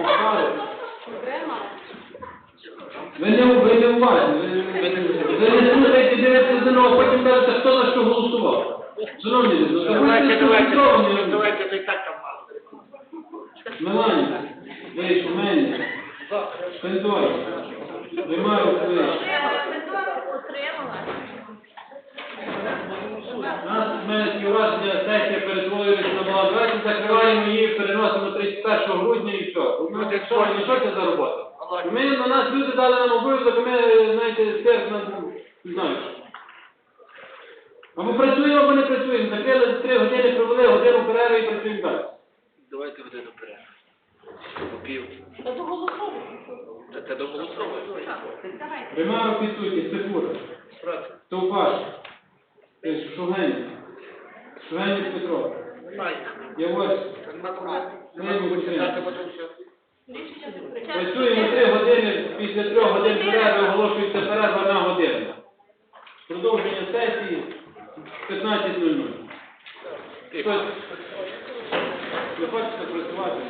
Ухвали. Окремо. Ви не, ви не уважні, ви, ви, ви не слухаєте, дивитесь за нього, потім кажете, хто за що голосував. Шановні люди, ну Давайте, будьте давайте, сконцентровані. давайте, то так там мало. Меланія, вийшов, мені. Пентой. Виймаю вийшов. Отримала. У нас в мене таке враження, сесія перетворюється на. Давайте закриваємо її, переносимо 31 грудня і все. Ну, якщо ну, що це за робота? Ми, на нас люди дали нам обов'язок, а ми, знаєте, серд на, не знаю. Або працюємо, або не працюємо. Закрили три години, провели годину перерви і працюємо далі. Давайте годину перерву. Попів. Та до голосу. Та це до голосового. Давайте. Римаров підсутні, Стефура, Справді. Товпаш, Шугень, Шугень Петро, Там все. Рішення Працюємо три години, після трьох годин перерви оголошується перерва на годину. Продовження сесії 15.00. Хтось не хочете працювати?